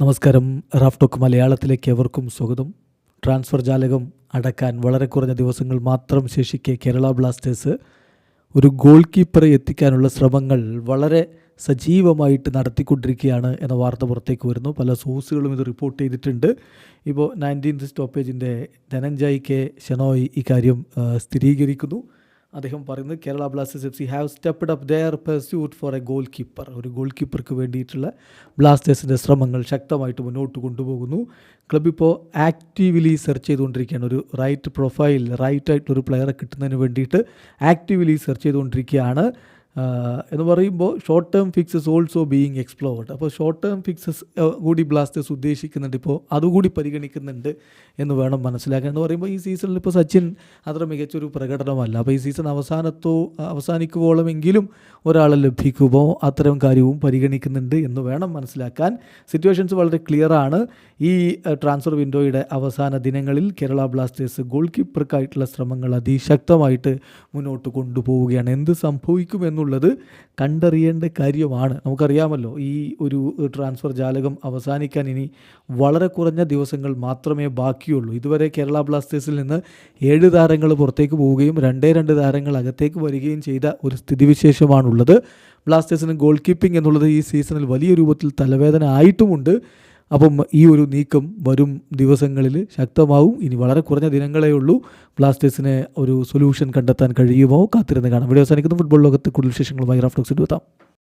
നമസ്കാരം. Raf talk മലയാളത്തിലേക്ക് എവർക്കും സ്വാഗതം. ട്രാൻസ്ഫർ ജാലകം അടക്കാൻ വളരെ കുറഞ്ഞ ദിവസങ്ങൾ മാത്രം ശേഷിക്കെ കേരള ബ്ലാസ്റ്റേഴ്സ് ഒരു ഗോൾ കീപ്പറെ എത്തിക്കാനുള്ള ശ്രമങ്ങൾ വളരെ സജീവമായിട്ട് നടത്തിക്കൊണ്ടിരിക്കുകയാണ് എന്ന വാർത്ത പുറത്തേക്ക് വരുന്നു. പല സോഴ്സുകളും ഇത് റിപ്പോർട്ട് ചെയ്തിട്ടുണ്ട്. ഇപ്പോൾ നയന്റീൻത് സ്റ്റോപ്പേജിന്റെ ധനഞ്ജയ് കെ ഷെനോയ് ഇക്കാര്യം സ്ഥിരീകരിക്കുന്നു. അദ്ദേഹം പറയുന്നത് Kerala Blasters F C have stepped up their pursuit for a goalkeeper ഒരു ഗോൾ കീപ്പർക്ക് വേണ്ടിയിട്ടുള്ള ബ്ലാസ്റ്റേഴ്സിന്റെ ശ്രമങ്ങൾ ശക്തമായിട്ട് മുന്നോട്ട് കൊണ്ടുപോകുന്നു. ക്ലബ് ഇപ്പോൾ ആക്റ്റീവ്ലി സെർച്ച് ചെയ്തുകൊണ്ടിരിക്കുകയാണ്. ഒരു റൈറ്റ് പ്രൊഫൈൽ റൈറ്റ് ആയിട്ടൊരു പ്ലെയറെ കിട്ടുന്നതിന് വേണ്ടിയിട്ട് ആക്റ്റീവ്ലി സെർച്ച് ചെയ്തുകൊണ്ടിരിക്കുകയാണ്. എന്ന് പറയുമ്പോൾ short term fixes also being explored അപ്പോൾ ഷോർട്ട് ടേം ഫിക്സസ് കൂടി ബ്ലാസ്റ്റേഴ്സ് ഉദ്ദേശിക്കുന്നുണ്ട് ഇപ്പോൾ അതുകൂടി പരിഗണിക്കുന്നുണ്ട് എന്ന് വേണം മനസ്സിലാക്കാൻ. എന്ന് പറയുമ്പോൾ ഈ സീസണിൽ ഇപ്പോൾ സച്ചിൻ അത്ര മികച്ചൊരു പ്രകടനമല്ല. അപ്പോൾ ഈ സീസൺ അവസാനത്തോ അവസാനിക്കുവോളമെങ്കിലും ഒരാളെ ലഭിക്കുമോ അത്തരം കാര്യവും പരിഗണിക്കുന്നുണ്ട് എന്ന് വേണം മനസ്സിലാക്കാൻ. സിറ്റുവേഷൻസ് വളരെ ക്ലിയർ ആണ്. ഈ ട്രാൻസ്ഫർ വിൻഡോയുടെ അവസാന ദിനങ്ങളിൽ കേരള ബ്ലാസ്റ്റേഴ്സ് ഗോൾ കീപ്പർക്കായിട്ടുള്ള ശ്രമങ്ങൾ അതിശക്തമായിട്ട് മുന്നോട്ട് കൊണ്ടുപോവുകയാണ്. എന്ത് സംഭവിക്കുമെന്നുള്ളത് കണ്ടറിയേണ്ട കാര്യമാണ്. നമുക്കറിയാമല്ലോ ഈ ഒരു ട്രാൻസ്ഫർ ജാലകം അവസാനിക്കാൻ ഇനി വളരെ കുറഞ്ഞ ദിവസങ്ങൾ മാത്രമേ ബാക്കിയുള്ളൂ. ഇതുവരെ കേരള ബ്ലാസ്റ്റേഴ്സിൽ നിന്ന് ഏഴ് താരങ്ങൾ പുറത്തേക്ക് പോവുകയും രണ്ടേ രണ്ട് താരങ്ങൾ അകത്തേക്ക് വരികയും ചെയ്ത ഒരു സ്ഥിതിവിശേഷമാണുള്ളത്. ബ്ലാസ്റ്റേഴ്സിന് ഗോൾ കീപ്പിംഗ് എന്നുള്ളത് ഈ സീസണിൽ വലിയ രൂപത്തിൽ തലവേദന ആയിട്ടുമുണ്ട്. അപ്പം ഈ ഒരു നീക്കം വരും ദിവസങ്ങളിൽ ശക്തമാവും. ഇനി വളരെ കുറഞ്ഞ ദിനങ്ങളേ ഉള്ളൂ. ബ്ലാസ്റ്റേഴ്സിന് ഒരു സൊല്യൂഷൻ കണ്ടെത്താൻ കഴിയുമോ? കാത്തിരുന്ന് കാണാം. വീഡിയോ അവസാനിക്കുന്ന. ഫുട്ബോൾ ലോകത്ത് കൂടുതൽ വിശേഷങ്ങളുമായി റാഫ്ലോക്സിന്റെ എത്താം.